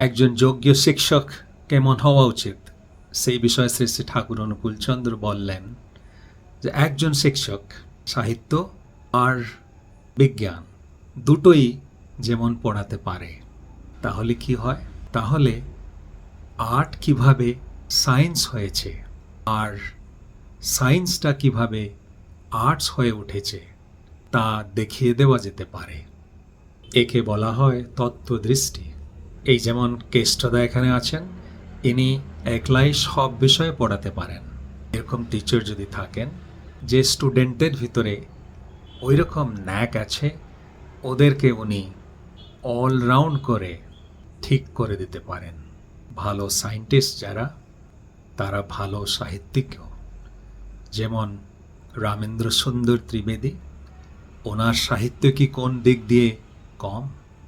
একজন যোগ্য শিক্ষক কেমন হওয়া উচিত? সেই বিষয়ে শ্রী শ্রী ঠাকুর অনুকূল চন্দ্র বললেন যে, একজন শিক্ষক, সাহিত্য আর বিজ্ঞান দুটোই যেমন পড়াতে পারে, তাহলে কি হয়? তাহলে আর্ট কীভাবে সায়েন্স হয়েছে আর সায়েন্সটা কীভাবে আর্টস হয়ে উঠেছে, তা দেখিয়ে দেওয়া যেতে পারে। একে বলা হয় তত্ত্বদৃষ্টি। এই যেমন কেষ্টদা এখানে আছেন, ইনি একলাই সব বিষয়ে পড়াতে পারেন। এরকম টিচার যদি থাকেন, যে স্টুডেন্টের ভিতরে ওই রকম ন্যাক আছে, ওদেরকে উনি অলরাউন্ড করে ঠিক করে দিতে পারেন। ভালো সায়েন্টিস্ট যারা, তারা ভালো সাহিত্যিকও। যেমন রামেন্দ্র সুন্দর ত্রিবেদী, ওনার সাহিত্য কি কোন দিক দিয়ে কম?